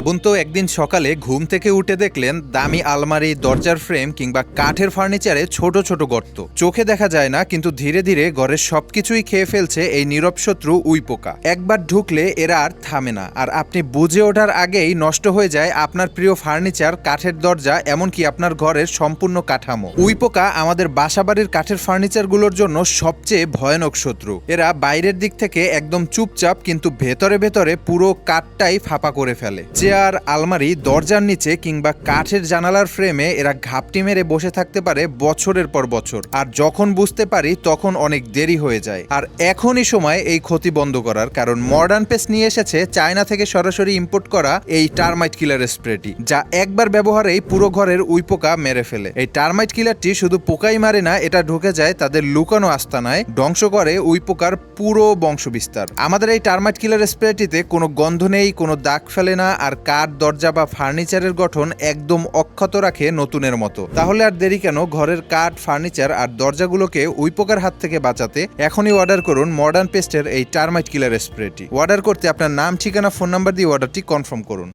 ভাবুন তো, একদিন সকালে ঘুম থেকে উঠে দেখলেন দামি আলমারি, দরজার ফ্রেম কিংবা কাঠের ফার্নিচারে ছোট ছোট গর্ত। চোখে দেখা যায় না, কিন্তু ধীরে ধীরে ঘরের সবকিছুই খেয়ে ফেলছে এই নীরব শত্রু উই পোকা একবার ঢুকলে এরা আর থামে না, আর আপনি বুঝে ওঠার আগেই নষ্ট হয়ে যায় আপনার প্রিয় ফার্নিচার, কাঠের দরজা, এমনকি আপনার ঘরের সম্পূর্ণ কাঠামো। উই পোকা আমাদের বাসাবাড়ির কাঠের ফার্নিচারগুলোর জন্য সবচেয়ে ভয়ানক শত্রু। এরা বাইরের দিক থেকে একদম চুপচাপ, কিন্তু ভেতরে ভেতরে পুরো কাঠটাই ফাঁপা করে ফেলে। চেয়ার, আলমারি, দরজার নিচে কিংবা কাঠের জানালার ফ্রেমে এরা ঘাপটি মেরে বসে থাকতে পারে বছরের পর বছর। আর যখন বুঝতে পারি, তখন অনেক দেরি হয়ে যায়। আর এখনই সময় এই ক্ষতি বন্ধ করার, কারণ মডার্ন পেস্ট নিয়ে এসেছে চায়না থেকে সরাসরি ইম্পোর্ট করা এই টার্মাইট কিলার স্প্রেটি যা একবার ব্যবহারেই পুরো ঘরের উই পোকা মেরে ফেলে। এই টার্মাইট কিলারটি শুধু পোকাই মারে না, এটা ঢুকে যায় তাদের লুকানো আস্তানায়, ধ্বংস করে উই পোকার পুরো বংশবিস্তার। আমাদের এই টার্মাইট কিলার স্প্রেটিতে কোনো গন্ধ নেই, কোনো দাগ ফেলে না, আর কাঠ, দরজা বা ফার্নিচারের গঠন একদম অক্ষত রাখে নতুনের মতো। তাহলে আর দেরি কেন? ঘরের কাঠ, ফার্নিচার আর দরজাগুলোকে উইপোকার হাত থেকে বাঁচাতে এখনই অর্ডার করুন মডার্ন পেস্টের এই টার্মাইট কিলার স্প্রেটি। অর্ডার করতে আপনার নাম, ঠিকানা, ফোন নাম্বার দিয়ে অর্ডারটি কনফার্ম করুন।